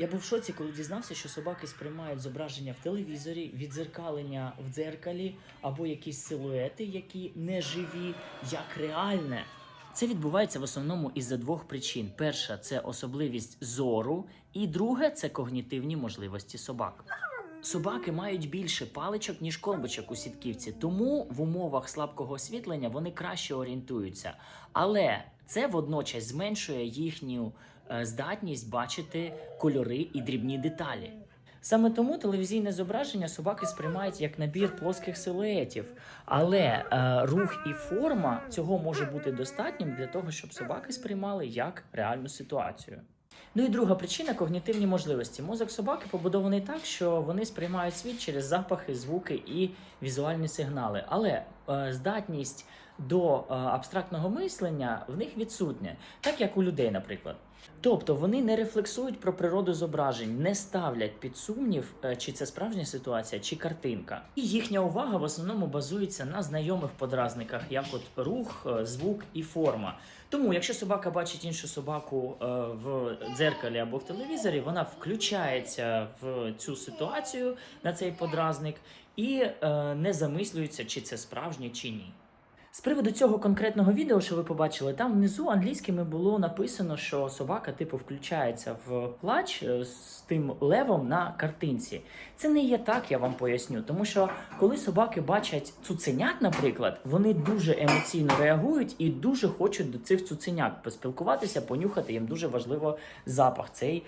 Я був в шоці, коли дізнався, що собаки сприймають зображення в телевізорі, відзеркалення в дзеркалі або якісь силуети, які не живі, як реальне. Це відбувається в основному із-за двох причин: перша це особливість зору, і друге це когнітивні можливості собак. Собаки мають більше паличок, ніж колбочок у сітківці, тому в умовах слабкого освітлення вони краще орієнтуються. Але це водночас зменшує їхню е, здатність бачити кольори і дрібні деталі. Саме тому телевізійне зображення собаки сприймають як набір плоских силуетів, але е, рух і форма цього може бути достатнім для того, щоб собаки сприймали як реальну ситуацію. Ну і друга причина когнітивні можливості. Мозок собаки побудований так, що вони сприймають світ через запахи, звуки і візуальні сигнали. Але е, здатність до е, абстрактного мислення в них відсутня, так як у людей, наприклад. Тобто вони не рефлексують про природу зображень, не ставлять під сумнів, е, чи це справжня ситуація, чи картинка. І їхня увага в основному базується на знайомих подразниках, як от рух, е, звук і форма. Тому, якщо собака бачить іншу собаку е, в дзеркалі або в телевізорі, вона включається в цю ситуацію на цей подразник і не замислюється, чи це справжнє чи ні. З приводу цього конкретного відео, що ви побачили, там внизу англійськими було написано, що собака типу включається в плач е, з тим левом на картинці. Це не є так, я вам поясню. Тому що коли собаки бачать цуценят, наприклад, вони дуже емоційно реагують і дуже хочуть до цих цуценят поспілкуватися, понюхати. Їм дуже важливо запах цей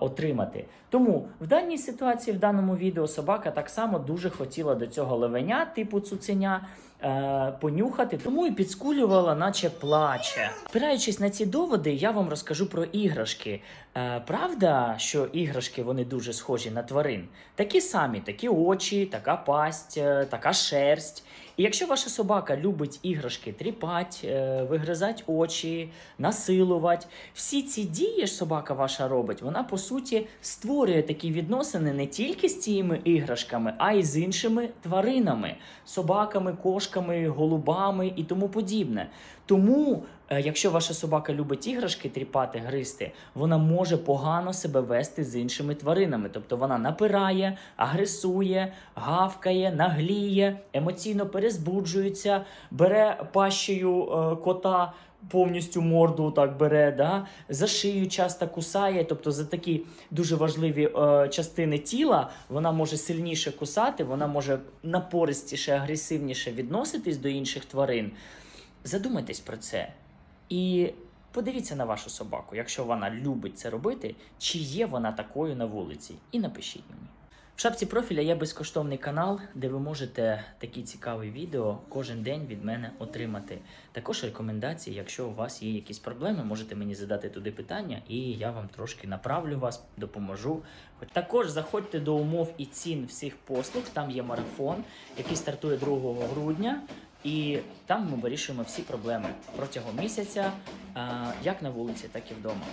отримати. Тому в даній ситуації, в даному відео, собака так само дуже хотіла до цього левеня, типу цуценя е, понюхати, тому і підскулювала, наче плаче. Спираючись на ці доводи, я вам розкажу про іграшки. Е, правда, що іграшки вони дуже схожі на тварин? Такі самі, такі очі, така пасть, е, така шерсть. І якщо ваша собака любить іграшки тріпать, е, вигризати очі, насилувати, всі ці дії ж собака ваша робить, вона по суті створює такі відносини не тільки з цими іграшками, а й з іншими тваринами, собаками, кошками, голубами і тому подібне. Тому, якщо ваша собака любить іграшки тріпати, гризти, вона може погано себе вести з іншими тваринами. Тобто вона напирає, агресує, гавкає, нагліє, емоційно перезбуджується, бере пащею е, кота. Повністю морду так бере, да? за шию часто кусає. Тобто за такі дуже важливі е, частини тіла вона може сильніше кусати, вона може напористіше, агресивніше відноситись до інших тварин. Задумайтесь про це. І подивіться на вашу собаку, якщо вона любить це робити, чи є вона такою на вулиці. І напишіть мені. В шапці профіля є безкоштовний канал, де ви можете такі цікаві відео кожен день від мене отримати. Також рекомендації, якщо у вас є якісь проблеми, можете мені задати туди питання, і я вам трошки направлю вас, допоможу. Також заходьте до умов і цін всіх послуг. Там є марафон, який стартує 2 грудня. І там ми вирішуємо всі проблеми протягом місяця, як на вулиці, так і вдома.